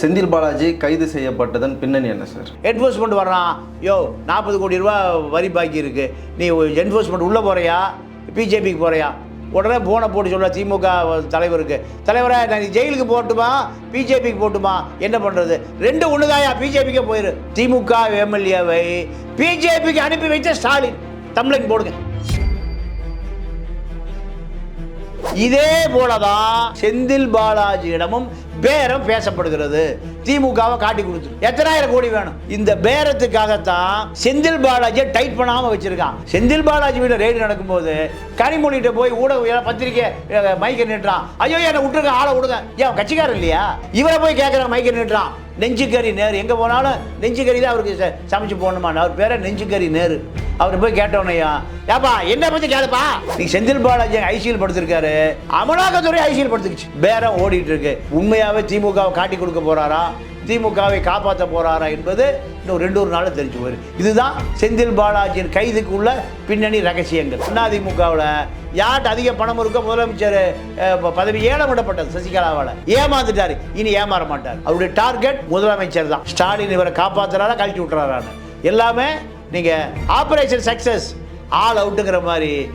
செந்தில் பாலாஜி கைது செய்யப்பட்டதன் பின்னணி என்ன சார்? என்ஃபோர்ஸ்மெண்ட் வர்றான். யோ நாற்பது கோடி ரூபா வரி பாக்கி இருக்கு. நீ என்ஃபோர்ஸ்மெண்ட் உள்ளே போறியா? பிஜேபிக்கு போறியா? உடனே போனை போட்டு சொல்ல திமுக தலைவருக்கு தலைவரா நான் ஜெயிலுக்கு போட்டுமா பிஜேபிக்கு போட்டுமா என்ன பண்ணுறது ரெண்டு ஒன்றுதாயா பிஜேபிக்கே போயிரு. திமுக எம்எல்ஏவை பிஜேபிக்கு அனுப்பி வைத்த ஸ்டாலின். தமிழன் போடுங்க. இதே போலதான் செந்தில் பாலாஜியிடமும் பேரம் பேசப்படுகிறது. திமுகவை காட்டி கொடுத்து. எத்தனாயிரம் கோடி வேணும்? இந்த பேரத்துக்காகத்தான் செந்தில் பாலாஜியை டைட் பண்ணாம வச்சிருக்கான். செந்தில் பாலாஜி வீட்டில் ரெய்டு நடக்கும்போது கனிமொழிகிட்ட போய் ஊடக பத்திரிக்கை மைக்க நின்றான். ஐயோ என்னை விட்டுருங்க ஆளை விடுங்க. ஏன் கட்சிக்காரர் இல்லையா? இவரை போய் கேட்குறான் மைக்க நின்றான். நெஞ்சுக்கறி நேரு. எங்கே போனாலும் நெஞ்சுக்கறி தான் அவருக்கு சமைச்சு போகணுமா அவர் பேரை நெஞ்சுக்கறி நேரு. அவர் போய் கேட்டோன்னையா ஏப்பா என்ன பத்தி கேளுப்பா. நீ செந்தில் பாலாஜி ஐசியில் படுத்திருக்காரு. அமலாக்கத்துறை ஐசியில் படுத்துக்குச்சு. பேரம் ஓடிட்டு இருக்கு. உண்மையாவே திமுகவை காட்டி கொடுக்க போகிறாரா திமுகவை காப்பாற்ற போகிறாரா என்பது இன்னும் ரெண்டு ஒரு நாளில் தெரிஞ்சு போயிரு இதுதான் செந்தில் பாலாஜியின் கைதுக்கு உள்ள பின்னணி ரகசியங்கள். அதிமுகவில் யார்கிட்ட அதிக பணம் இருக்கோ முதலமைச்சர் ப- பதவி ஏலம் விடப்பட்டது சசிகலாவால். ஏமாந்துட்டாரு. இனி ஏமாற மாட்டார். அவருடைய டார்கெட் முதலமைச்சர் தான். ஸ்டாலின் இவரை காப்பாற்றுறாரா கழட்டி விட்டுறாரான்னு. எல்லாமே நீங்கள் ஆப்ரேஷன் சக்ஸஸ் ஆல் அவுட்டுங்கிற மாதிரி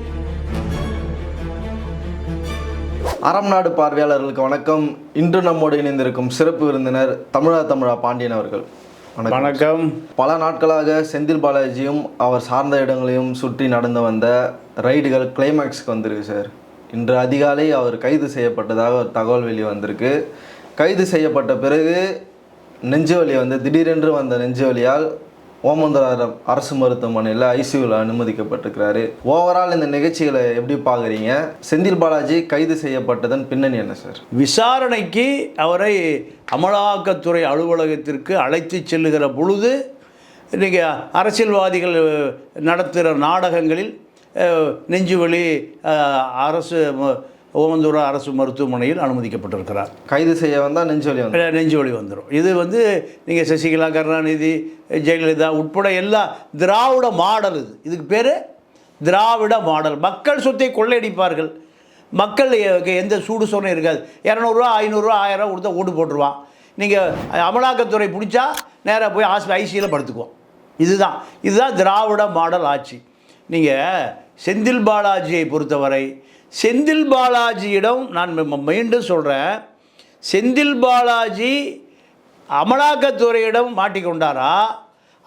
அறம் நாடு பார்வையாளர்களுக்கு வணக்கம். இன்று நம்மோடு இணைந்திருக்கும் சிறப்பு விருந்தினர் தமிழா தமிழா பாண்டியன் அவர்கள். வணக்கம். பல நாட்களாக செந்தில் பாலாஜியும் அவர் சார்ந்த இடங்களையும் சுற்றி நடந்து வந்த ரைடுகள் கிளைமேக்ஸ்க்கு வந்திருக்கு சார். இன்று அதிகாலை அவர் கைது செய்யப்பட்டதாக ஒரு தகவல் வெளியே வந்திருக்கு. கைது செய்யப்பட்ட பிறகு நெஞ்சுவலி வந்து திடீரென்று வந்த நெஞ்சுவலியால் ஓமந்தராரம் அரசு மருத்துவமனையில் ஐசியூவில் அனுமதிக்கப்பட்டிருக்கிறாரு. ஓவரால் இந்த நிகழ்ச்சிகளை எப்படி பார்க்குறீங்க? செந்தில் பாலாஜி கைது செய்யப்பட்டதன் பின்னணி என்ன சார்? விசாரணைக்கு அவரை அமலாக்கத்துறை அலுவலகத்திற்கு அழைத்து செல்லுகிற பொழுது இன்றைக்கி அரசியல்வாதிகள் நடத்துகிற நாடகங்களில் நெஞ்சுவலி அரசு ஓமந்தூர அரசு மருத்துவமனையில் அனுமதிக்கப்பட்டிருக்கிறார். கைது செய்ய வந்தால் நெஞ்சுவலி வந்து நெஞ்சு வலி வந்துடும் இது வந்து நீங்கள் சசிகலா கருணாநிதி ஜெயலலிதா உட்பட எல்லா திராவிட மாடல் இது. இதுக்கு பேர் திராவிட மாடல். மக்கள் சொத்தை கொள்ளையடிப்பார்கள். மக்கள் எந்த சூடு சொன்ன இருக்காது. இரநூறுவா ஐநூறுரூவா ஆயிரம் கொடுத்தா ஓட்டு போட்டுருவான். நீங்கள் அமலாக்கத்துறை பிடிச்சா நேராக போய் ஹாஸ்பி ஐசியில் படுத்துக்குவோம். இதுதான். இதுதான் திராவிட மாடல் ஆட்சி. நீங்கள் செந்தில் பாலாஜியை பொறுத்தவரை செந்தில் பாலாஜியிடம் நான் மீண்டும் சொல்கிறேன் செந்தில் பாலாஜி அமலாக்கத்துறையிடம் மாட்டிக்கொண்டாரா?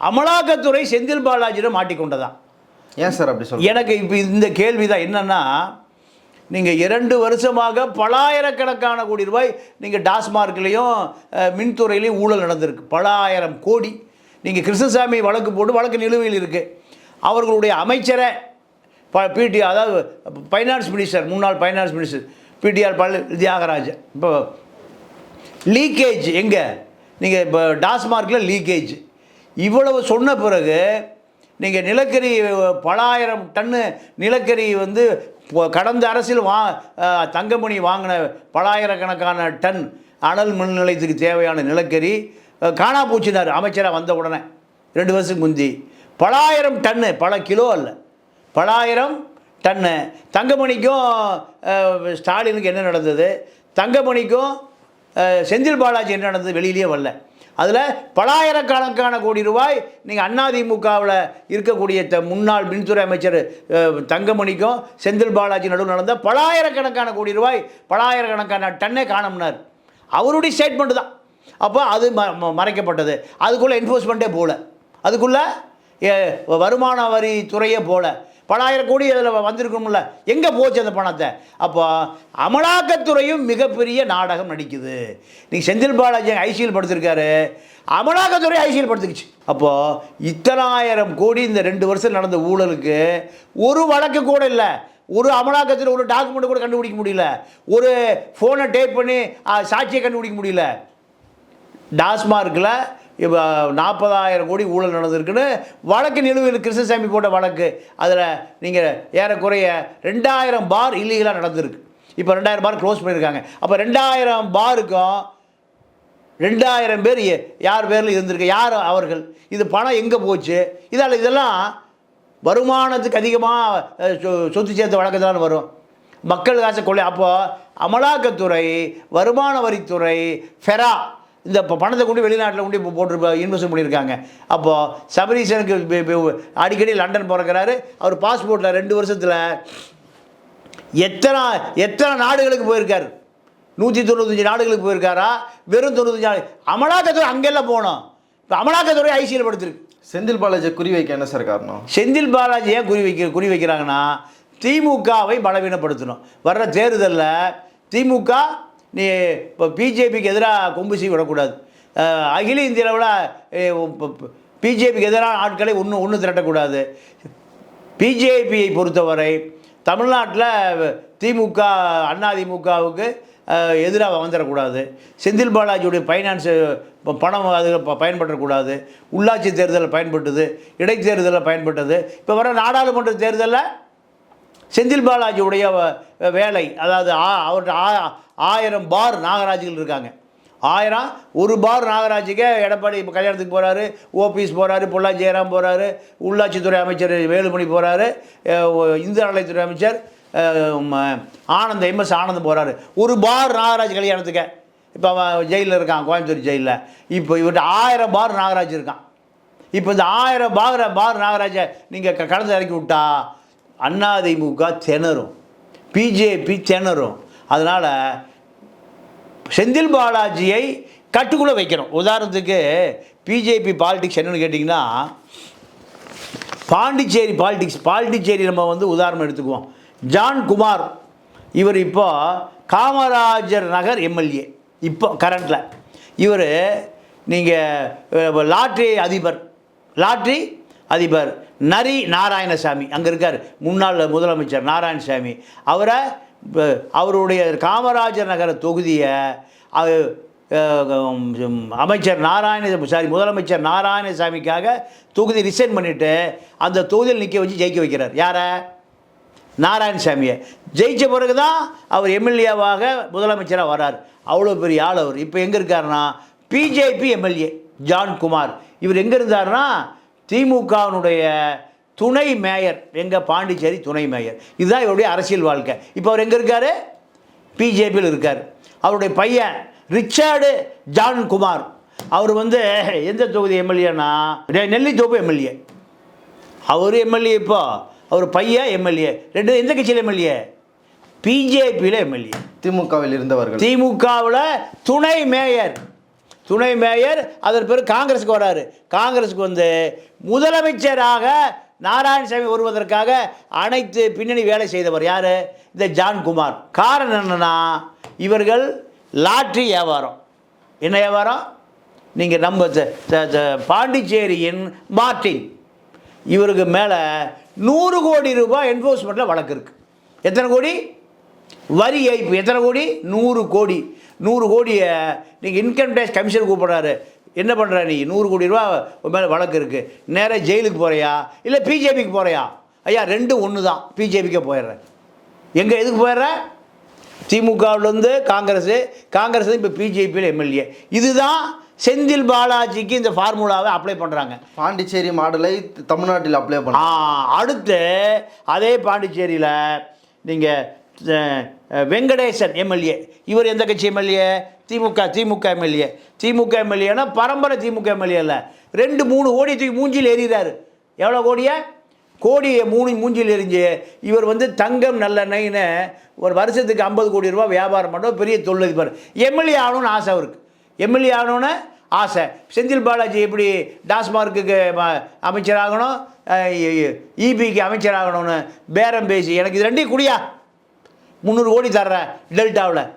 அமலாக்கத்துறை செந்தில் பாலாஜியிடம் மாட்டிக்கொண்டதா? ஏன் சார் அப்படி சொல்றீங்க? எனக்கு இப்போ இந்த கேள்வி தான் என்னென்னா நீங்கள் இரண்டு வருஷமாக பலாயிரக்கணக்கான கோடி ரூபாய் நீங்கள் டாஸ்மார்க்லேயும் மின்துறையிலையும் ஊழல் நடந்திருக்கு. பலாயிரம் கோடி. நீங்கள் கிருஷ்ணசாமி வழக்கு போட்டு வழக்கு நிலுவையில் இருக்குது அவர்களுடைய அமைச்சரை பிடி அதாவது ஃபைனான்ஸ் மினிஸ்டர் முன்னாள் finance minister PTR Pazha Thiagaraj. இப்போ லீக்கேஜ் எங்கே? நீங்கள் இப்போ டாஸ்மார்க்கில் லீக்கேஜ் இவ்வளவு சொன்ன பிறகு நீங்கள் நிலக்கரி பலாயிரம் டன்னு நிலக்கரி வந்து கடந்த அரசில் வா தங்கமணி வாங்கின பலாயிரக்கணக்கான டன் அனல் மின் நிலையத்துக்கு தேவையான நிலக்கரி காணா போச்சுனார் அமைச்சராக வந்த உடனே ரெண்டு வருஷத்துக்கு முந்தி. பலாயிரம் டன்னு பல கிலோ அல்ல. பலாயிரம் டன்னு. தங்கமணிக்கும் ஸ்டாலினுக்கு என்ன நடந்தது? தங்கமணிக்கும் செந்தில் பாலாஜி என்ன நடந்தது? வெளியிலேயே வரல. அதில் பலாயிரக்கணக்கான கோடி ரூபாய் நீங்கள் அதிமுகவில் இருக்கக்கூடிய த முன்னாள் மின்துறை அமைச்சர் தங்கமணிக்கும் செந்தில் பாலாஜி நடுவில் நடந்த பலாயிரக்கணக்கான கோடி ரூபாய் பலாயிரக்கணக்கான டன்னே காணம்னார். அவருடைய ஸ்டேட்மெண்ட் தான். அப்போ அது ம ம- மறைக்கப்பட்டது. அதுக்குள்ளே என்ஃபோர்ஸ்மெண்ட்டே போகல அதுக்குள்ளே வருமான வரி துறையே போகல பலாயிரம் கோடி அதில் வந்திருக்கணும்ல. எங்கே போச்சு அந்த பணத்தை? அப்போ அமலாக்கத்துறையும் மிகப்பெரிய நாடகம் நடிக்குது. நீங்கள் செந்தில் பாலாஜி ஐசியில் படுத்திருக்காரு. அமலாக்கத்துறை ஐசியில் படுத்துக்குச்சு. அப்போது இத்தனாயிரம் கோடி இந்த ரெண்டு வருஷம் நடந்த ஊழலுக்கு ஒரு வழக்கு கூட இல்லை. ஒரு அமலாக்கத்தில் ஒரு டாக்குமெண்ட் கூட கண்டுபிடிக்க முடியல. ஒரு ஃபோனை டேப் பண்ணி சாட்சியை கண்டுபிடிக்க முடியல. டாஸ்மார்க்கில் இப்போ நாற்பதாயிரம் கோடி ஊழல் நடந்திருக்குன்னு வழக்கு நிலுவையில் கிருஷ்ணசாமி போட்ட வழக்கு. அதில் நீங்கள் ஏறக்குறைய ரெண்டாயிரம் பார் இல்லீகலாக நடந்திருக்கு. இப்போ ரெண்டாயிரம் பார் க்ளோஸ் பண்ணியிருக்காங்க அப்போ ரெண்டாயிரம் பாருக்கும் ரெண்டாயிரம் பேர் யார் பேரில் இருந்திருக்கு யார் அவர்கள் இது பணம் எங்கே போச்சு இதால் இதெல்லாம் வருமானத்துக்கு அதிகமாக சொத்து சேர்த்த வழக்கத்தான் வரும். மக்கள் காசை கொள்ளை அப்போது அமலாக்கத்துறை வருமான வரித்துறை ஃபெரா இந்த ப- பணத்தை கொண்டு வெளிநாட்டில் கொண்டு இப்போ போட்டு இன்வெஸ்ட் பண்ணியிருக்காங்க. அப்போது சபரீசனுக்கு இப்ப- இப்ப அடிக்கடி லண்டன் பிறக்கிறாரு. அவர் பாஸ்போர்ட்டில் ரெண்டு வருஷத்தில் எத்தனை எத்தனை நாடுகளுக்கு போயிருக்காரு. நூற்றி தொண்ணூத்தஞ்சு நாடுகளுக்கு போயிருக்காரா? வெறும் தொண்ணூத்தஞ்சு நாடு. அமலாக்கத்துறை அங்கெல்லாம் போனோம். இப்போ அமலாக்கத்துறை ஐசியில் படுத்திருக்கு. செந்தில் பாலாஜி குறி வைக்க என்ன சார் காரணம்? செந்தில் பாலாஜி ஏன் குறி வைக்க குறி வைக்கிறாங்கன்னா திமுகவை பலவீனப்படுத்தணும். வர்ற தேர்தலில் திமுக நீ இப்போ பிஜேபிக்கு எதிராக கொம்பு சீ விடக்கூடாது. அகில இந்தியாவில் பிஜேபிக்கு எதிரான ஆட்களை ஒன்று ஒன்று திரட்டக்கூடாது. பிஜேபியை பொறுத்தவரை தமிழ்நாட்டில் திமுக அதிமுகவுக்கு எதிராக வந்துடக்கூடாது செந்தில் பாலாஜியுடைய ஃபைனான்ஸு பணம் அது ப- உள்ளாட்சி தேர்தலில் பயன்பட்டது இடைத்தேர்தலில் பயன்பட்டது. இப்போ வர நாடாளுமன்ற தேர்தலில் செந்தில் பாலாஜியுடைய வேலை அதாவது ஆ- அவர்கிட்ட ஆயிரம் பார் நாகராஜுகள் இருக்காங்க. ஆயிரம் ஒரு பார் நாகராஜுக்கே எடப்பாடி இப்போ கல்யாணத்துக்கு போகிறாரு ஓபிஎஸ் போகிறாரு பொள்ளாச்சி ஜெயராம் போகிறாரு உள்ளாட்சித்துறை அமைச்சர் வேலுமணி போகிறாரு இந்து அறநிலைத்துறை அமைச்சர் ஆனந்த் எம்எஸ் ஆனந்த் போகிறாரு ஒரு பார் நாகராஜ் கல்யாணத்துக்கு. இப்போ அவன் ஜெயிலில் இருக்கான் கோயம்புத்தூர் ஜெயிலில். இப்போ இவர்கிட்ட ஆயிரம் பார் நாகராஜ் இருக்கான். இப்போ இந்த ஆயிரம் பாகர பார் நாகராஜை நீங்கள் க கடந்து இறக்கி விட்டா அதிமுக திணறும். பிஜேபி திணறும். அதனால் செந்தில் பாலாஜியை கட்டுக்குள்ளே வைக்கணும். உதாரணத்துக்கு பிஜேபி பாலிடிக்ஸ் என்னென்னு கேட்டிங்கன்னா பாண்டிச்சேரி பாலிடிக்ஸ் பாண்டிச்சேரி நம்ம வந்து உதாரணம் எடுத்துக்குவோம். ஜான் குமார் இவர் இப்போ காமராஜர் நகர் எம்எல்ஏ இப்போ கரண்டில் இவர் நீங்கள் லாட்ரி அதிபர் லாட்ரி அதிபர் நரி நாராயணசாமி அங்கே இருக்கார் முன்னாள் முதலமைச்சர் நாராயணசாமி. அவரை அவருடைய காமராஜர் நகர தொகுதியை அமைச்சர் நாராயண சாரி முதலமைச்சர் நாராயணசாமிக்காக தொகுதி ரிசைன் பண்ணிவிட்டு அந்த தொகுதியில் நிற்க வச்சு ஜெயிக்க வைக்கிறார். யாரை? நாராயணசாமியை. ஜெயித்த பிறகு தான் அவர் எம்எல்ஏவாக முதலமைச்சராக வரார் அவ்வளோ பெரிய ஆள் அவர். இப்போ எங்கே இருக்காருன்னா பிஜேபி எம்எல்ஏ ஜான் குமார் இவர் எங்கே இருந்தார்னா திமுகவினுடைய துணை மேயர் எங்கள் பாண்டிச்சேரி துணை மேயர். இதுதான் இவருடைய அரசியல் வாழ்க்கை. இப்போ அவர் எங்கே இருக்கார்? பிஜேபியில் இருக்கார். அவருடைய பையன் ரிச்சர்டு ஜான் குமார் அவர் வந்து எந்த தொகுதி எம்எல்ஏனா நெல்லித்தோப்பு எம்எல்ஏ. அவர் எம்எல்ஏ இப்போ. அவர் பையன் எம்எல்ஏ. ரெண்டு எந்த கட்சியில் எம்எல்ஏ? பிஜேபியில் எம்எல்ஏ. திமுகவில் இருந்தவர்கள். திமுகவில் துணை மேயர். துணை மேயர் அதன் பிறகு காங்கிரஸுக்கு வராரு. காங்கிரஸுக்கு வந்து முதலமைச்சராக நாராயணசாமி வருவதற்காக அனைத்து பின்னணி வேலை செய்தவர் யார்? இந்த ஜான்குமார். காரணம் என்னென்னா இவர்கள் லாட்ரி வியாபாரம். என்ன வியாபாரம்? நீங்கள் நம்ம பாண்டிச்சேரியின் மார்டின் இவருக்கு மேலே நூறு கோடி ரூபாய் என்ஃபோர்ஸ்மெண்ட்டில் வழக்கு இருக்குது எத்தனை கோடி? வரி ஏய்ப்பு. எத்தனை கோடி? நூறு கோடி. நூறு கோடியை நீங்கள் இன்கம் டேக்ஸ் கமிஷன் கூப்பிட்றாரு. என்ன பண்ணுற நீ? நூறு கோடி ரூபா மேலே வழக்கு இருக்குது நேராக ஜெயிலுக்கு போகிறியா இல்லை பிஜேபிக்கு போகிறியா ஐயா ரெண்டும் ஒன்று தான் பிஜேபிக்கே போயிடுறேன். எங்கே எதுக்கு போயிடுற? திமுகவிலேருந்து காங்கிரஸ் காங்கிரஸ் இப்போ பிஜேபியில் எம்எல்ஏ. இதுதான் செந்தில் பாலாஜிக்கு இந்த ஃபார்முலாவை அப்ளை பண்ணுறாங்க பாண்டிச்சேரி மாடலை தமிழ்நாட்டில் அப்ளை பண்ண அடுத்து அதே பாண்டிச்சேரியில் நீங்கள் வெங்கடேசன் எம்எல்ஏ. இவர் எந்த கட்சி எம்எல்ஏ? திமுக திமுக எம்எல்ஏ. திமுக எம்எல்ஏனா பரம்பரை திமுக எம்எல்ஏ இல்லை ரெண்டு மூணு கோடி தூக்கி மூஞ்சில் எறிகிறாரு எவ்வளோ கோடியை கோடியை மூணு மூஞ்சில் எரிஞ்சு இவர் வந்து தங்கம் நல்லெண்ணெய்னு ஒரு வருஷத்துக்கு ஐம்பது கோடி ரூபா வியாபாரம் பண்ணுறோம் பெரிய தொழிலதிபர். எம்எல்ஏ ஆகணும்னு ஆசை அவருக்கு. எம்எல்ஏ ஆகணும்னு ஆசை. செந்தில் பாலாஜி எப்படி டாஸ்மார்க்குக்கு ம- அமைச்சராகணும் இபிக்கு அமைச்சராகணும்னு பேரம் பேசி எனக்கு இது ரெண்டையும் குடியா. முந்நூறு கோடி தர்றேன் டெல்டாவில்.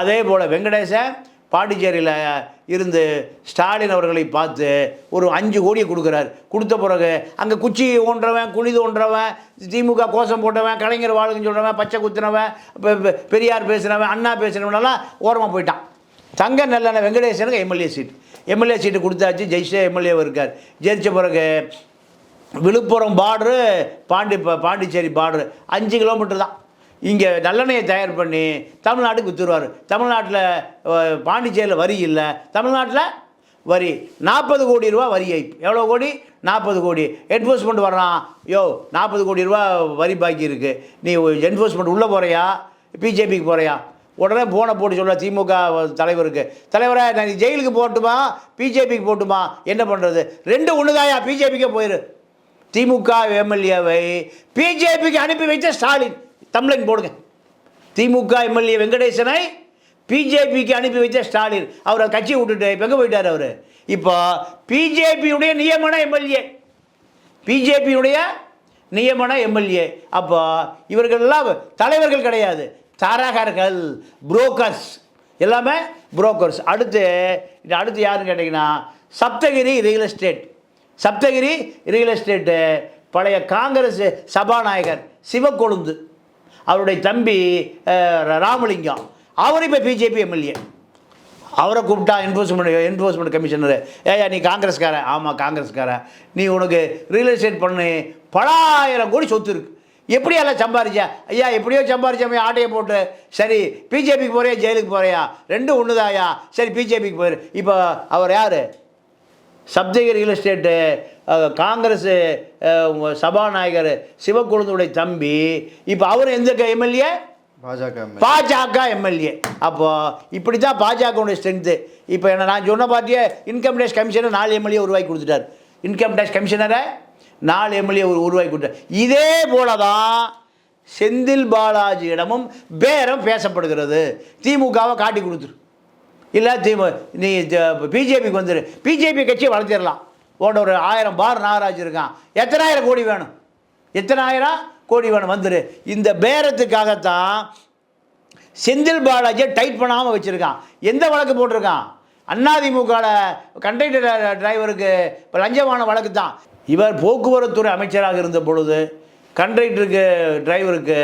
அதே போல் வெங்கடேசன் பாண்டிச்சேரியில் இருந்து ஸ்டாலின் அவர்களை பார்த்து ஒரு அஞ்சு கோடியை கொடுக்குறாரு. கொடுத்த பிறகு அங்கே குச்சி ஓன்றவன் குழி தோன்றவன் திமுக கோஷம் போட்டவன் கலைஞர் வாழ்கன்னு சொல்கிறவன் பச்சை குத்துனவன் பெரியார் பேசுனவன் அண்ணா பேசுனவனெல்லாம் ஓரமாக போயிட்டான். தங்க நல்லெண்ண வெங்கடேசனுக்கு எம்எல்ஏ சீட். எம்எல்ஏ சீட்டு கொடுத்தாச்சு ஜெயிச்சே எம்எல்ஏ இருக்கார். ஜெயிச்ச பிறகு விழுப்புரம் பார்டரு பாண்டி பாண்டிச்சேரி பார்டரு அஞ்சு கிலோமீட்டர் தான். இங்கே நல்லெண்ணெயை தயார் பண்ணி தமிழ்நாட்டுக்கு விற்றுருவார் தமிழ்நாட்டில் பாண்டிச்சேரியில் வரி இல்லை. தமிழ்நாட்டில் வரி நாற்பது கோடி ரூபா வரி ஏய்ப்பு எவ்வளோ கோடி? நாற்பது கோடி. என்ஃபோர்ஸ்மெண்ட் வர்றான் யோ நாற்பது கோடி ரூபா வரி பாக்கி இருக்குது நீ என்ஃபோர்ஸ்மெண்ட் உள்ளே போகிறையா பிஜேபிக்கு போகிறையா உடனே போனை போட்டு சொல்ல திமுக தலைவருக்கு. தலைவராக நான் ஜெயிலுக்கு போட்டுமா பிஜேபிக்கு போட்டுமா என்ன பண்ணுறது ரெண்டு ஒன்றுதாயா பிஜேபிக்கே போயிரு. திமுக எம்எல்ஏவை பிஜேபிக்கு அனுப்பி வைத்த ஸ்டாலின். தமிழன் போடுங்க. திமுக எம்எல்ஏ வெங்கடேசனை பிஜேபிக்கு அனுப்பி வைத்த ஸ்டாலின். அவரை கட்சி விட்டுட்டு இப்போ எங்கே போயிட்டார் அவர்? இப்போ பிஜேபியுடைய நியமன எம்எல்ஏ. பிஜேபியுடைய நியமன எம்எல்ஏ. அப்போ இவர்கள்லாம் தலைவர்கள் கிடையாது. தரகர்கள் புரோக்கர்ஸ் எல்லாமே புரோக்கர்ஸ் அடுத்து இது அடுத்து யாருன்னு கேட்டிங்கன்னா Sapthagiri real estate Sapthagiri real estate பழைய காங்கிரஸ் சபாநாயகர் சிவக்கொழுந்து. அவருடைய தம்பி ராமலிங்கம். அவர் இப்போ பிஜேபி எம்எல்ஏ. அவரை கூப்பிட்டா என்ஃபோர்ஸ்மெண்ட் என்ஃபோர்ஸ்மெண்ட் கமிஷனர் ஏயா நீ காங்கிரஸ்காரன் ஆமாம் காங்கிரஸ்காரன் நீ உனக்கு ரியல் எஸ்டேட் பண்ணி. பலாயிரம் கோடி சொத்து இருக்கு. எப்படி எல்லாம் சம்பாரிச்ச? ஐயா எப்படியோ சம்பாரிச்சாமே ஆட்டையை போட்டு. சரி பிஜேபிக்கு போகிறியா ஜெயிலுக்கு போகிறையா ரெண்டும் ஒன்றுதாயா சரி பிஜேபிக்கு போயிரு. இப்போ அவர் யார்? சப்தகிரி ரியல் எஸ்டேட்டு காங்கிரஸ் சபாநாயகர் சிவக்கொழுந்துடைய தம்பி இப்போ அவர் எந்த எம்எல்ஏ? பாஜக. பாஜக எம்எல்ஏ. அப்போ இப்படி தான் பாஜகவுடைய ஸ்ட்ரென்த்து இப்போ என்ன நான் சொன்ன பார்த்தியே இன்கம் டேக்ஸ் கமிஷனர் நாலு எம்எல்ஏ உருவாக்கி கொடுத்துட்டார். இன்கம் டேக்ஸ் கமிஷனரை நாலு எம்எல்ஏ உருவாக்கி கொடுத்தார் இதே போல தான் செந்தில் பாலாஜியிடமும் பேரம் பேசப்படுகிறது. திமுகவை காட்டி கொடுத்துரு. இல்லை திமு நீ பிஜேபிக்கு வந்துரு. பிஜேபி கட்சியை வளர்த்திடலாம். உன்னோட ஒரு ஆயிரம் பார் நாகராஜ் இருக்கான். எத்தனாயிரம் கோடி வேணும்? எத்தனாயிரம் கோடி வேணும்? வந்துரு. இந்த பேரத்துக்காகத்தான் செந்தில் பாலாஜியை டைட் பண்ணாமல் வச்சுருக்கான். எந்த வழக்கு போட்டிருக்கான்? அதிமுகவில் கண்டக்டர் டிரைவருக்கு இப்போ லஞ்சமான வழக்கு தான் இவர் போக்குவரத்துறை அமைச்சராக இருந்த பொழுது கண்டக்டருக்கு டிரைவருக்கு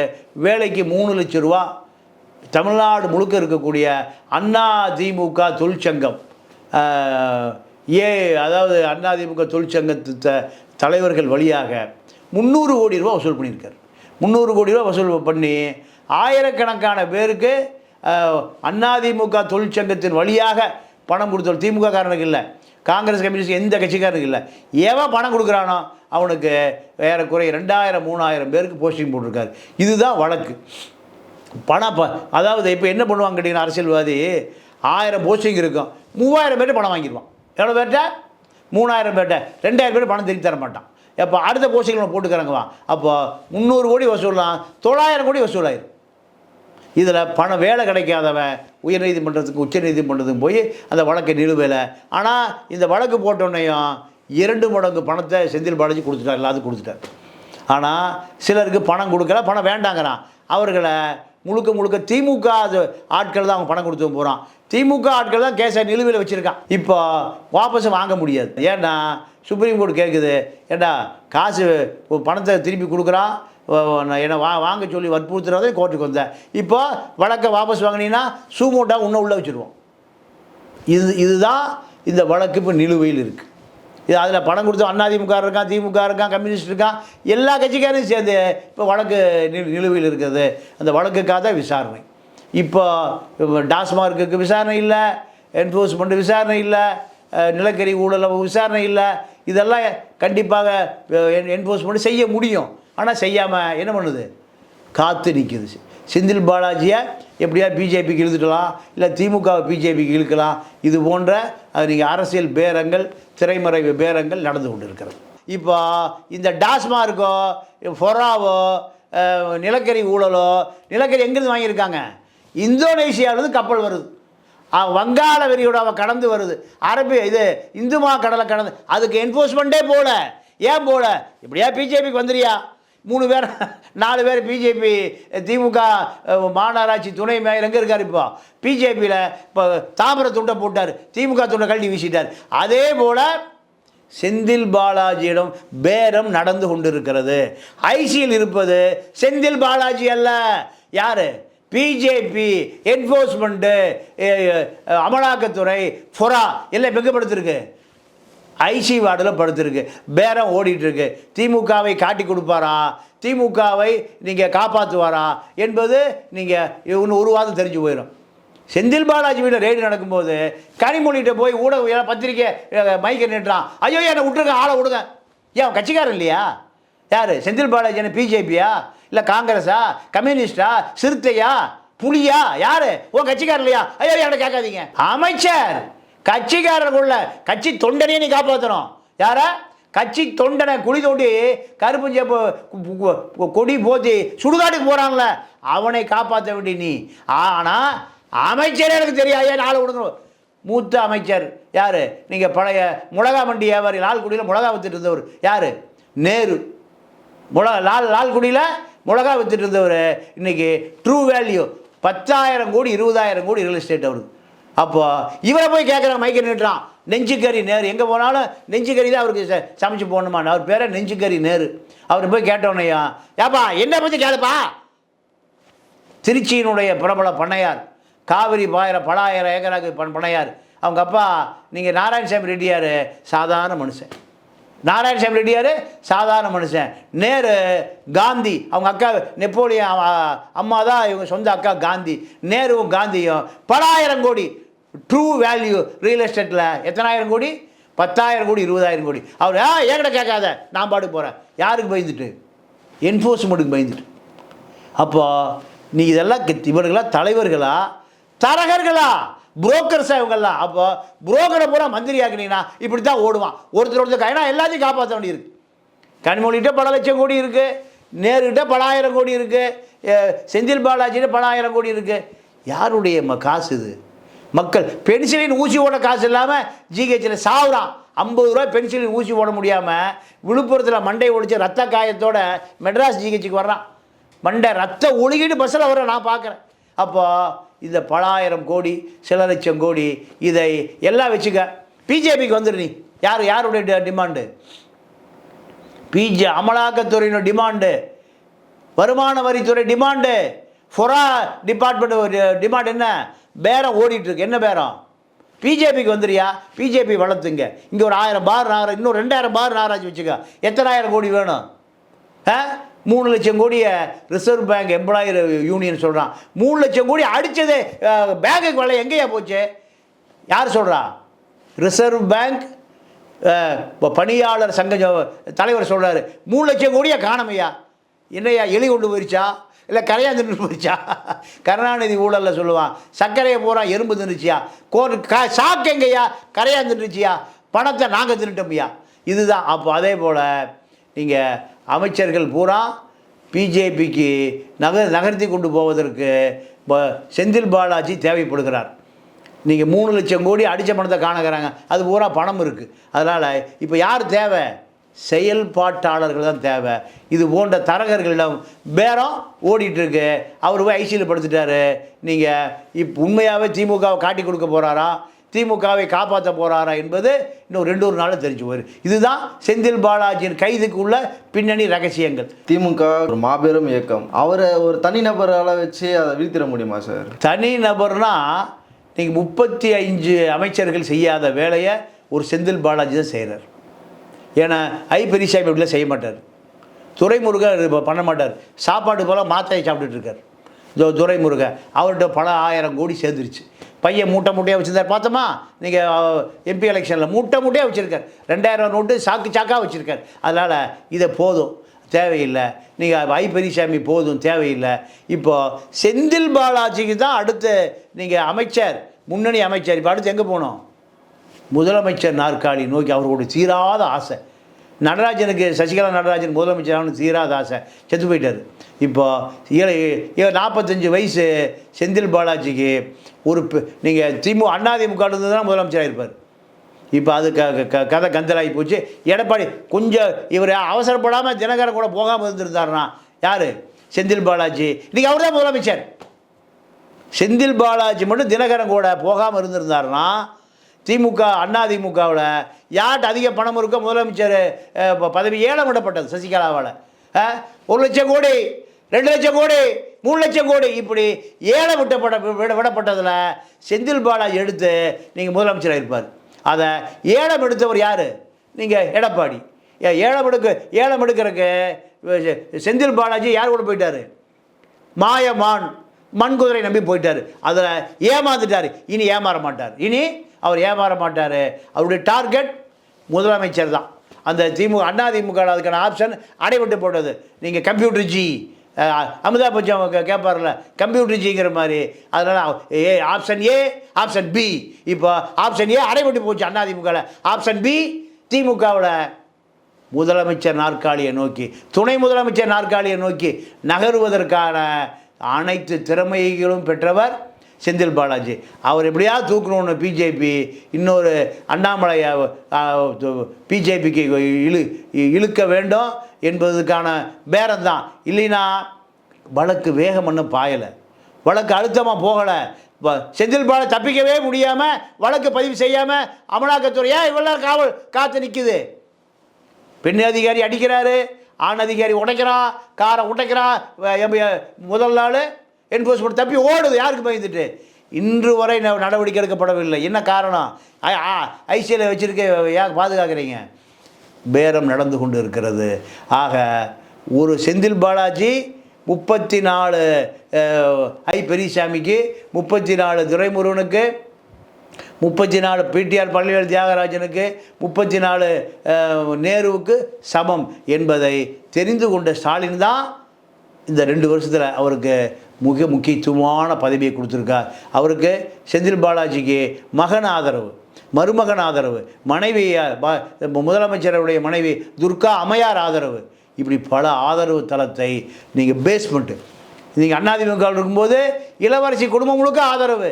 வேலைக்கு மூணு லட்சம் ரூபா தமிழ்நாடு முழுக்க இருக்கக்கூடிய அண்ணா திமுக தொழிற்சங்கம் ஏ அதாவது அண்ணா திமுக தொழிற்சங்கத்து த- தலைவர்கள் வழியாக முந்நூறு கோடி ரூபா வசூல் பண்ணியிருக்கார். முந்நூறு கோடி ரூபா வசூல் பண்ணி ஆயிரக்கணக்கான பேருக்கு அதிமுக அண்ணா திமுக தொழிற்சங்கத்தின் வழியாக பணம் கொடுத்தோம் திமுக காரனுக்கு இல்லை. காங்கிரஸ் கம்யூனிஸ்ட் எந்த கட்சிக்காரனுக்கு இல்லை. எவன் பணம் கொடுக்குறானோ அவனுக்கு ஏறக்குறைய ரெண்டாயிரம் மூணாயிரம் பேருக்கு போஸ்டிங் போட்டிருக்காரு. இதுதான் வழக்கு. பணம் ப அதாவது இப்போ என்ன பண்ணுவாங்க கேட்டிங்கன்னா அரசியல்வாதி ஆயிரம் போஸ்டிங் இருக்கும். மூவாயிரம் பேர்ட்டு பணம் வாங்கிடுவான். எவ்வளோ பேர்கிட்ட? மூணாயிரம் பேர்கிட்ட. ரெண்டாயிரம் பேர் பணம் திருப்பி தர மாட்டான் எப்போ அடுத்த போஸ்டிங் போட்டுக்கிறாங்கவா அப்போ முந்நூறு கோடி வசூலாம் தொள்ளாயிரம் கோடி வசூலாயிரும் இதில் பணம் வேலை கிடைக்காதவன் உயர்நீதிமன்றத்துக்கு உச்சநீதிமன்றத்துக்கு போய் அந்த வழக்கை நிலுவையில் ஆனால் இந்த வழக்கு போட்டோன்னையும் இரண்டு மடங்கு பணத்தை செந்தில் பாலாஜி கொடுத்துட்டார் எல்லாத்துக்கும் கொடுத்துட்டார். ஆனால் சிலருக்கு பணம் கொடுக்கல பணம் வேண்டாங்கிறான். அவர்களை முழுக்க முழுக்க திமுக அது ஆட்கள் தான் அவங்க பணம் கொடுத்து போகிறான் திமுக ஆட்கள் தான் கேஸை நிலுவையில் வச்சுருக்கான். இப்போ வாபஸ் வாங்க முடியாது. ஏன்னா சுப்ரீம் கோர்ட் கேட்குது ஏண்டா காசு பணத்தை திருப்பி கொடுக்குறான். என்னை என்ன வா வாங்க சொல்லி வற்புறுத்துறதே கோர்ட்டுக்கு வந்தேன் இப்போ வழக்கை வாபஸ் வாங்கினீங்கன்னா சூமோட்டா உன்னை உள்ளே வச்சுருவோம். இது இதுதான் இந்த வழக்கு இப்போ நிலுவையில் இருக்குது இது அதில் பணம் கொடுத்து அதிமுக இருக்கான் திமுக இருக்கான் கம்யூனிஸ்ட் இருக்கான் எல்லா கட்சிக்காரையும் சேர்ந்து இப்போ வழக்கு நிலு நிலுவையில் இருக்கிறது. அந்த வழக்குக்காக தான் விசாரணை. இப்போ டாஸ்மார்க்குக்கு விசாரணை இல்லை என்ஃபோர்ஸ்மெண்ட் விசாரணை இல்லை நிலக்கரி ஊழல் விசாரணை இல்லை இதெல்லாம் கண்டிப்பாக என்ஃபோர்ஸ்மெண்ட் செய்ய முடியும். ஆனால் செய்யாமல் என்ன பண்ணுது? காத்து நிற்குது செந்தில் பாலாஜியை எப்படியா பிஜேபிக்கு இழுத்துக்கலாம் இல்லை திமுகவை பிஜேபிக்கு இழுக்கலாம் இது போன்ற அது நீங்கள் அரசியல் பேரங்கள் திரைமறைவு பேரங்கள் நடந்து கொண்டு இருக்கிறது இப்போ இந்த டாஸ்மார்க்கோ ஃபொராவோ நிலக்கரி ஊழலோ நிலக்கரி எங்கேருந்து வாங்கியிருக்காங்க? இந்தோனேஷியாவிலேருந்து கப்பல் வருது. வங்காள விரியோட அவன் கடந்து வருது. அரபி இது இந்துமா கடலை கடந்து அதுக்கு என்ஃபோர்ஸ்மெண்ட்டே போல. ஏன் போல? இப்படியா பிஜேபிக்கு வந்துறியா மூணு பேர் நாலு பேர் பிஜேபி திமுக மாநகராட்சி துணை மேயர் எங்கே இருக்கார் இப்போ? பிஜேபியில் இப்போ தாமிர துண்டை போட்டார். திமுக துண்டை கழட்டி வீசிட்டார். அதே போல் செந்தில் பாலாஜியிடம் பேரம் நடந்து கொண்டிருக்கிறது. ஐசியில் இருப்பது செந்தில் பாலாஜி அல்ல. யார்? பிஜேபி என்ஃபோர்ஸ்மெண்ட்டு அமலாக்கத்துறை ஃபொரா எல்லாம் இப்போ எங்கே படுத்திருக்கு? ஐசி வார்டில் படுத்திருக்கு. பேரம் ஓடிட்டுருக்கு. திமுகவை காட்டி கொடுப்பாரா? திமுகவை நீங்கள் காப்பாற்றுவாரா என்பது நீங்கள் இன்னும் ஒரு வாரம் தெரிஞ்சு போயிடும் செந்தில் பாலாஜி வீட்டில் ரெய்டு நடக்கும்போது கனிமொழிகிட்ட போய் ஊடக பத்திரிக்கை மைக்க மைக்கை ஐயோ என்னை விட்டுருங்க? ஆளை விடுங்க. ஏன் கட்சிக்காரன் இல்லையா? யார்? செந்தில் பாலாஜி என்ன பிஜேபியா? இல்லை காங்கிரஸா? கம்யூனிஸ்டா? சிறுத்தையா? புலியா? யாரு? ஓ கட்சிக்காரர் இல்லையா ஐயோ என்கிட்ட கேட்காதீங்க. அமைச்சர் கட்சிக்காரருக்குள்ள கட்சி தொண்டனையே நீ காப்பாற்றணும் யார? கட்சி தொண்டனை குழி தோண்டி கருப்பு சேப்பு கொடி போத்தி சுடுகாட்டுக்கு போறான்ல. அவனை காப்பாற்ற வேண்டிய நீ. ஆனா அமைச்சரே எனக்கு தெரியும் ஐயா நாளை விடுங்க மூத்த அமைச்சர் யாரு? நீங்க பழைய மிளகா மண்டி வியாபாரி லால்குடியில் மிளகா வித்துட்டு இருந்தவர் யாரு? நேரு. மிளகா லால் லால்குடியில் மிளகா வித்துட்டு இருந்தவர் இன்றைக்கி ட்ரூ வேல்யூ பத்தாயிரம் கோடி இருபதாயிரம் கோடி ரியல் எஸ்டேட் அவருக்கு அப்போ இவரை போய் கேட்குறாங்க மைக்க நிட்டுறான் நெஞ்சுக்கறி நேரு. எங்கே போனாலும் நெஞ்சுக்கறி தான் அவருக்கு ச- சமைச்சு போகணுமா அவர் பேரை நெஞ்சுக்கறி நேரு. அவர் போய் கேட்டோன்னையா ஏப்பா என்ன பற்றி கேளுப்பா. திருச்சியினுடைய பிரபல பண்ணையார் காவிரி பாயிர பலாயிரம் ஏக்கராக்கு பண் பண்ணையார். அவங்க அப்பா நீங்கள் நாராயணசாமி ரெட்டியார் சாதாரண மனுஷன். நாராயணசாமி ரெட்டியார் சாதாரண மனுஷன். நேரு காந்தி அவங்க அக்கா நெப்போலியன் அம்மா தான் இவங்க சொந்த அக்கா காந்தி. நேருவும் காந்தியும். பலாயிரம் கோடி. ட்ரூ வேல்யூ ரியல் எஸ்டேட்டில் எத்தனாயிரம் கோடி? பத்தாயிரம் கோடி இருபதாயிரம் கோடி. அவர் ஆ ஏங்கட கேட்காத. நான் பாட்டுக்கு போகிறேன் யாருக்கு பயந்துட்டு? என்ஃபோர்ஸ்மெண்ட்டுக்கு பயந்துட்டு. அப்போ நீ இதெல்லாம் இவர்களா தலைவர்களா? தரகர்களா? புரோக்கர்ஸா இவங்கெல்லாம். அப்போ புரோக்கரை பூரா மந்திரி ஆக்கினீங்கன்னா இப்படி தான் ஓடுவான். ஒருத்தர் ஒருத்தர் ஏன்னா எல்லாத்தையும் காப்பாற்ற வேண்டியிருக்கு. கனிமொழிகிட்ட பல லட்சம் கோடி இருக்குது நேருகிட்ட பல ஆயிரம் கோடி இருக்குது செந்தில் பாலாஜிகிட்ட பல ஆயிரம் கோடி இருக்குது யாருடைய ம காசு இது? மக்கள் பென்சிலின் ஊசி ஓட காசு இல்லாமல் ஜிஹெச்சில் சாவுறான். ஐம்பது ரூபாய் பென்சிலின் ஊசி ஓட முடியாமல் விழுப்புரத்தில் மண்டை ஒடிச்சு ரத்த காயத்தோட மெட்ராஸ் ஜிஹெச்சுக்கு வர்றான். மண்டை ரத்த ஒழுகிட்டு பஸ்ஸில் வர நான் பார்க்குறேன் அப்போது இந்த பலாயிரம் கோடி சில லட்சம் கோடி இதை எல்லாம் வச்சுக்க. பிஜேபிக்கு வந்துடு நீ. யார் யாருடைய டிமாண்டு? PJ அமலாக்கத்துறையினுடைய demand. வருமான வரித்துறை டிமாண்டு. ஃபொரா டிபார்ட்மெண்ட் டிமாண்ட் என்ன? பேரம் ஓடிட்டு இருக்கு என்ன பேரம்? பிஜேபிக்கு வந்துடுறியா பிஜேபி வளர்த்துங்க. இங்கே ஒரு ஆயிரம் பார் நாகராஜ் இன்னும் ரெண்டாயிரம் பார் நாகராஜ் வச்சுக்க. எத்தனாயிரம் கோடி வேணும்? ஆ? மூணு லட்சம் கோடியை ரிசர்வ் பேங்க் எம்ப்ளாயர் யூனியன் சொல்கிறான் மூணு லட்சம் கோடி அடித்தது பேங்குக்கு வரல எங்கேயா போச்சு? யார் சொல்கிறா ரிசர்வ் பேங்க் இப்போ பணியாளர் சங்க தலைவர் சொல்கிறாரு மூணு லட்சம் கோடியா காணமையா? என்னையா எலி கொண்டு போயிருச்சா? இல்லை கரையா தின்னு போயிருச்சா? கருணாநிதி ஊழலில் சொல்லுவான். சர்க்கரையை பூரா எறும்பு தின்னுச்சியா? கோர் க சாக்கு எங்கய்யா கரையா தின்னுச்சியா? பணத்தை நாங்கள் தின்னுட்டோம்யா? இதுதான். அப்போ அதே போல் நீங்கள் அமைச்சர்கள் பூரா பிஜேபிக்கு நகர் நகர்த்தி கொண்டு போவதற்கு ப- செந்தில் பாலாஜி தேவைப்படுகிறார். நீங்கள் மூணு லட்சம் கோடி அடித்த பணத்தை காணக்கிறாங்க. அது பூரா பணம் இருக்குது அதனால் இப்போ யார் தேவை? செயல்பாட்டாளர்கள் தான் தேவை. இது போன்ற தரகர்களிடம் பேரம் ஓடிட்டுருக்கு அவர் போய் ஐசியில் படுத்துட்டாரு. நீங்கள் இப்போ உண்மையாகவே திமுகவை காட்டி கொடுக்க போகிறாரா திமுகவை காப்பாற்ற போகிறாரா என்பது இன்னும் ரெண்டு ஒரு நாளில் தெரிஞ்சு போயிரு. இதுதான் செந்தில் பாலாஜியின் கைதுக்கு உள்ள பின்னணி ரகசியங்கள். திமுக ஒரு மாபெரும் இயக்கம். அவரை ஒரு தனிநபரால் வச்சு அதை வீழ்த்திட முடியுமா சார்? தனி நபர்னா நீங்கள் முப்பத்தி அஞ்சு அமைச்சர்கள் செய்யாத வேலையை ஒரு செந்தில் பாலாஜி தான் செய்கிறார் ஏன்னா ஐ பெரியசாமி அப்படிலாம் செய்ய மாட்டார். துரைமுருகன் இப்போ பண்ண மாட்டார். சாப்பாடு போல் மாத்திரை சாப்பிட்டுட்டு இருக்கார். துரைமுருகன் அவர்கிட்ட பல ஆயிரம் கோடி சேர்ந்துருச்சு. பையன் மூட்டை மூட்டையாக வச்சுருந்தார். பார்த்தோமா நீங்கள் எம்பி எலெக்ஷனில் மூட்டை மூட்டையாக வச்சுருக்கார். ரெண்டாயிரம் நோட்டு சாக்கு சாக்காக வச்சுருக்கார். அதனால் இதை போதும். தேவையில்லை. நீங்கள் ஐ பெரியசாமி போதும். தேவையில்லை. இப்போ செந்தில் பாலாஜிக்கு தான் அடுத்து நீங்கள் அமைச்சர் முன்னணி அமைச்சர். இப்போ அடுத்து எங்கே போகணும்? முதலமைச்சர் நாற்காலி நோக்கி அவர்களுடைய தீராத ஆசை. நடராஜனுக்கு சசிகலா நடராஜன் முதலமைச்சரானு தீராத ஆசை. செத்து போயிட்டார். இப்போ ஏழை ஏ- நாற்பத்தஞ்சு வயசு செந்தில் பாலாஜிக்கு ஒரு நீங்கள் திமு அண்ணாதிமுக இருந்து தான் முதலமைச்சராக இருப்பார். இப்போ அது க க- கதை கந்தலாகி போச்சு. எடப்பாடி கொஞ்சம் இவர் அவசரப்படாமல் தினகரன் கூட போகாமல் இருந்திருந்தாருனா யார்? செந்தில் பாலாஜி. இன்றைக்கி அவர் தான் முதலமைச்சர். செந்தில் பாலாஜி மட்டும் தினகரன் கூட போகாமல் இருந்திருந்தாருன்னா திமுக அண்ணா திமுகவில் யார்கிட்ட அதிக பணம் இருக்கோ முதலமைச்சர் ப- பதவி ஏலம் விடப்பட்டது சசிகலாவால். ஒரு லட்சம் கோடி ரெண்டு லட்சம் கோடி மூணு லட்சம் கோடி. இப்படி ஏழை விட்டப்பட விட விடப்பட்டதில் செந்தில் பாலாஜி எடுத்து நீங்கள் முதலமைச்சராக இருப்பார். அதை ஏலம் எடுத்தவர் யார்? நீங்கள் எடப்பாடி. ஏ- ஏலம் எடுக்க ஏலம் எடுக்கிறதுக்கு செந்தில் பாலாஜி யார் கூட போயிட்டார்? மாயமான் மண் குதிரை நம்பி போயிட்டார். அதில் ஏமாந்துட்டார். இனி ஏமாற மாட்டார். இனி அவர் ஏமாற மாட்டார். அவருடைய டார்கெட் முதலமைச்சர் தான் அந்த திமுக அண்ணா திமுக அதுக்கான ஆப்ஷன் அடைபட்டு போட்டது. நீங்கள் கம்ப்யூட்டர் ஜி. அமிதாப் பச்சன் கேட்பார்ல கம்ப்யூட்டர் ஜிங்கிற மாதிரி. அதனால் A option A option B இப்போ ஆப்ஷன் ஏ அடைபட்டு போச்சு அதிமுகவில் ஆப்ஷன் பி திமுகவில் முதலமைச்சர் நாற்காலியை நோக்கி துணை முதலமைச்சர் நாற்காலியை நோக்கி நகருவதற்கான அனைத்து திறமைகளும் பெற்றவர் செந்தில் பாலாஜி. அவர் எப்படியாவது தூக்கணும்னு பிஜேபி இன்னொரு அண்ணாமலையை பிஜேபிக்கு இழு இழுக்க வேண்டும். என்பதற்கான பேரம்தான். இல்லைன்னா வழக்கு வேகம் ஒன்றும் பாயலை. வழக்கு அழுத்தமாக போகலை. வ- செந்தில் தப்பிக்கவே முடியாமல் வழக்கு பதிவு செய்யாமல் அமலாக்கத்துறையா இவ்வளோ காவல் காத்து நிற்குது பெண் அதிகாரி அடிக்கிறாரு ஆண் அதிகாரி உடைக்கிறான் காரை உடைக்கிறான் வ- முதல் நாள் என்ஃபோர்ஸ்மெண்ட் தப்பி ஓடுது. யாருக்கு பயந்துட்டு? இன்று வரை நடவடிக்கை எடுக்கப்படவில்லை. என்ன காரணம்? ஐசியில் வச்சுருக்க ஏன் பாதுகாக்கிறீங்க? பேரம் நடந்து கொண்டு இருக்கிறது ஆக ஒரு செந்தில் பாலாஜி முப்பத்தி நாலு ஐ பெரியசாமிக்கு முப்பத்தி நாலு துரைமுருகனுக்கு முப்பத்தி நாலு பிடிஆர் பள்ளிவேல் தியாகராஜனுக்கு முப்பத்தி நாலு நேருவுக்கு சமம் என்பதை தெரிந்து கொண்ட ஸ்டாலின் தான் இந்த ரெண்டு வருஷத்தில் அவருக்கு மிக முக்கியத்துவமான பதவியை கொடுத்துருக்கார். அவருக்கு செந்தில் பாலாஜிக்கு மகன் ஆதரவு மருமகன் ஆதரவு மனைவி ப- முதலமைச்சருடைய மனைவி துர்கா அம்மையார் ஆதரவு. இப்படி பல ஆதரவு தளத்தை நீங்கள் பேஸ்மெண்ட்டு நீங்கள் அண்ணாதிமுக இருக்கும்போது இளவரசி குடும்பம் முழுக்க ஆதரவு.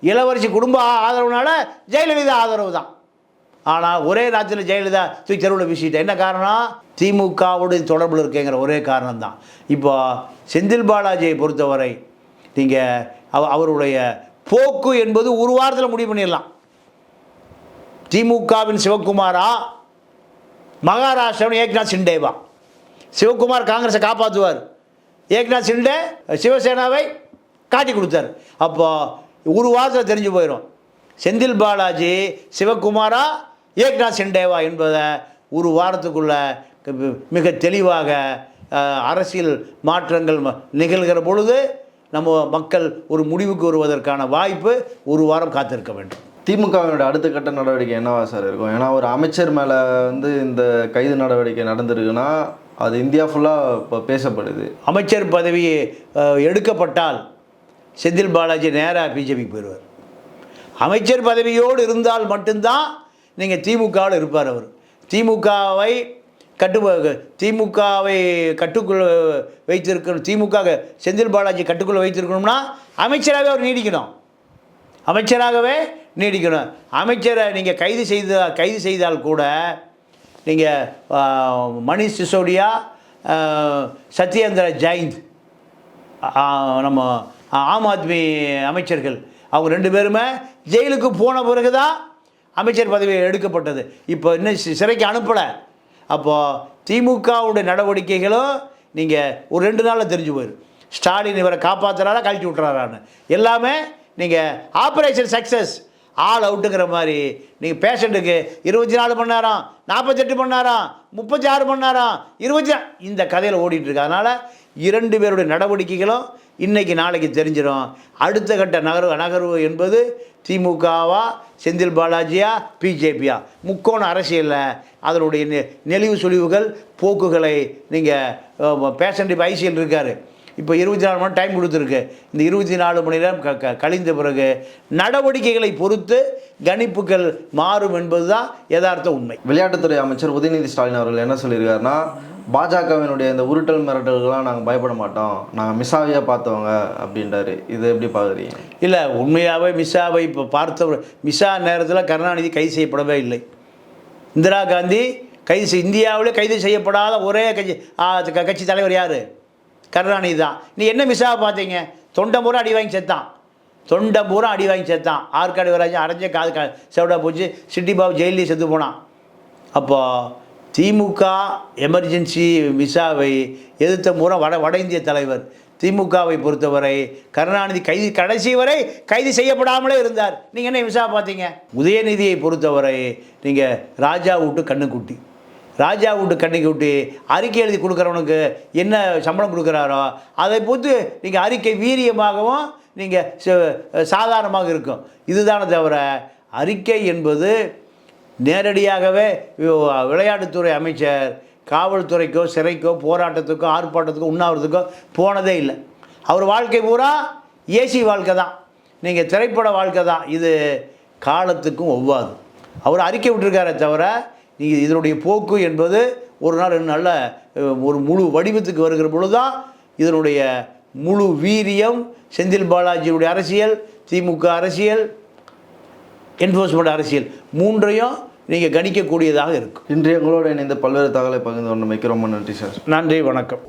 இளவரசி குடும்ப ஆதரவுனால ஜெயலலிதா ஆதரவு தான். ஆனால் ஒரே ராத்திரியில் ஜெயலலிதா தூக்கி தெருவில் வீசிட்டேன் என்ன காரணம் திமுகவுடன் தொடர்பில் இருக்கேங்கிற ஒரே காரணம் தான். இப்போ செந்தில் பாலாஜியை பொறுத்தவரை நீங்கள் அவ அவருடைய போக்கு என்பது ஒரு வாரத்தில் முடிவு பண்ணிடலாம். திமுகவின் சிவகுமாரா? மகாராஷ்டிராவின் ஏக்நாத் சிண்டேவா. சிவகுமார் காங்கிரஸை காப்பாற்றுவார் ஏக்நாத் சிண்டே சிவசேனாவை காட்டி கொடுத்தார். அப்போது ஒரு வாரத்தில் தெரிஞ்சு போயிடும் செந்தில் பாலாஜி சிவகுமாரா ஏக்நாத் சிண்டேவா என்பதை ஒரு வாரத்துக்குள்ளே மிக தெளிவாக அரசியல் மாற்றங்கள் ம- நிகழ்கிற பொழுது நம்ம மக்கள் ஒரு முடிவுக்கு வருவதற்கான வாய்ப்பு ஒரு வாரம் காத்திருக்க வேண்டும். திமுகவினுடைய அடுத்த கட்ட நடவடிக்கை என்னவா சார் இருக்கும்? ஏன்னா ஒரு அமைச்சர் மேலே வந்து இந்த கைது நடவடிக்கை நடந்திருக்குன்னா அது இந்தியா ஃபுல்லாக இப்போ பேசப்படுது. அமைச்சர் பதவி எடுக்கப்பட்டால் செந்தில் பாலாஜி நேராக பிஜேபிக்கு போயிடுவார் அமைச்சர் பதவியோடு இருந்தால் மட்டும்தான் நீங்கள் திமுகவில் இருப்பார் அவர். திமுகவை கட்டு திமுகவை கட்டுக்குள் வைத்திருக்கணும் திமுக செந்தில் பாலாஜி கட்டுக்குள்ளே வைத்திருக்கணும்னா அமைச்சராகவே அவர் நீடிக்கணும். அமைச்சராகவே நீடிக்கணும். அமைச்சரை நீங்கள் கைது செய்த கைது செய்தால் கூட நீங்கள் மணிஷ் சிசோடியா சத்யேந்திர ஜெயந்த் நம்ம ஆம் ஆத்மி அமைச்சர்கள் அவங்க ரெண்டு பேருமே ஜெயிலுக்கு போன பிறகு தான் அமைச்சர் பதவி எடுக்கப்பட்டது. இப்போ இன்னும் சிறைக்கு அனுப்பலை. அப்போது திமுகவுடைய நடவடிக்கைகளும் நீங்கள் ஒரு ரெண்டு நாளில் தெரிஞ்சு போயிடும் ஸ்டாலின் இவரை காப்பாற்றுறாரா கழிச்சு விட்றாரான்னு எல்லாமே நீங்கள் ஆப்ரேஷன் சக்ஸஸ் ஆல் அவுட்டுங்கிற மாதிரி. நீங்கள் பேஷண்ட்டுக்கு இருபத்தி நாலு மணி நேரம் நாற்பத்தெட்டு மணி நேரம் முப்பத்தி ஆறு மணி நேரம் இருபத்தி இந்த கதையில் ஓடிட்டுருக்கு அதனால் இரண்டு பேருடைய நடவடிக்கைகளும் இன்றைக்கி நாளைக்கு தெரிஞ்சிடும். அடுத்த கட்ட நகர்வு நகர்வு என்பது திமுகவா செந்தில் பாலாஜியா பிஜேபியா? முக்கோண அரசியலில் அதனுடைய நெ- நெளிவு சுழிவுகள் போக்குகளை நீங்கள் பேஷண்ட் இப்போ ஐசிஎல் இருக்கார். இப்போ இருபத்தி நாலு மணி டைம் கொடுத்துருக்கு. இந்த இருபத்தி நாலு மணி நேரம் க க கழிந்த பிறகு நடவடிக்கைகளை பொறுத்து கணிப்புகள் மாறும் என்பது தான் யதார்த்த உண்மை. விளையாட்டுத்துறை அமைச்சர் உதயநிதி ஸ்டாலின் அவர்கள் என்ன சொல்லியிருக்காருன்னா பாஜகவினுடைய இந்த உருட்டல் மிரட்டல்கள்லாம் நாங்கள் பயப்பட மாட்டோம். நாங்கள் மிஸ்ஸாவியாக பார்த்தவங்க அப்படின்றாரு. இதை எப்படி பார்க்குறீங்க? இல்லை உண்மையாகவே மிஸ்ஸாவை இப்போ பார்த்த மிஸ்ஸா நேரத்தில் கருணாநிதி கைது செய்யப்படவே இல்லை. இந்திரா காந்தி கைது இந்தியாவிலே கைது செய்யப்படாத ஒரே கட்சி கட்சி தலைவர் யார்? கருணாநிதி தான். நீ என்ன மிஸ்ஸாவை பார்த்தீங்க? தொண்டை பூரா அடி வாங்கி செத்தான். தொண்டை பூரா அடி வாங்கி செத்தான். ஆற்காடு வராஜன் அரைஞ்ச காது கா செவடா போச்சு. சிட்டி பாபு ஜெயிலே செத்து போனான். அப்போது திமுக எமர்ஜென்சி விசாவை எதிர்த்த முறை வட வட இந்திய தலைவர். திமுகவை பொறுத்தவரை கருணாநிதி கைது கடைசி வரை கைது செய்யப்படாமலே இருந்தார். நீங்கள் என்ன விசா பார்த்தீங்க? உதயநிதியை பொறுத்தவரை நீங்கள் ராஜா விட்டு கண்ணுக்குட்டி. ராஜா விட்டு அறிக்கை எழுதி கொடுக்குறவனுக்கு என்ன சம்பளம் கொடுக்குறாரோ அதை பொறுத்து நீங்கள் அறிக்கை வீரியமாகவும் நீங்கள் சாதாரணமாக இருக்கும். இதுதானே தவிர அறிக்கை என்பது நேரடியாகவே விளையாட்டுத்துறை அமைச்சர் காவல்துறைக்கோ சிறைக்கோ போராட்டத்துக்கோ ஆர்ப்பாட்டத்துக்கோ உண்ணாவிரத்துக்கோ போனதே இல்லை. அவர் வாழ்க்கை பூரா ஏசி வாழ்க்கை தான். நீங்கள் திரைப்பட வாழ்க்கை தான். இது காலத்துக்கும் ஒவ்வாது. அவர் அறிக்கை விட்டுருக்காரே தவிர நீங்கள் இதனுடைய போக்கு என்பது ஒரு நாள் ரெண்டு நாளில் அஹ், ஒரு முழு வடிவத்துக்கு வருகிற பொழுது தான் இதனுடைய முழு வீரியம் செந்தில் பாலாஜியுடைய அரசியல் திமுக அரசியல் என்ஃபோர்ஸ்மெண்ட் அரசியல் மூன்றையும் நீங்கள் கணிக்கக்கூடியதாக இருக்கும். இன்று எங்களோட இணைந்து பல்வேறு தகவலை பகிர்ந்து கொண்டமைக்கு ரொம்ப நன்றி சார். நன்றி வணக்கம்.